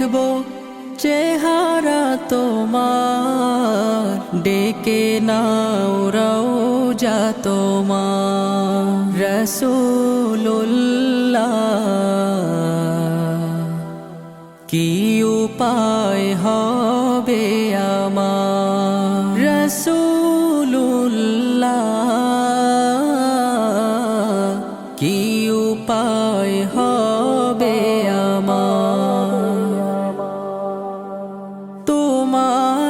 দেখব চেহারা তোমার। ডেকে নাও রওজা তোমার। রসুল্লাহ কি উপায় হবে আমার? রসুল্লাহ কি উপায় হবে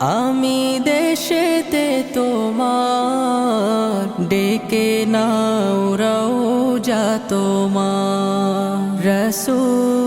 আমি দেশেতে তোমার ডেকে নাও রওজা তোমার। রসুল্লাহ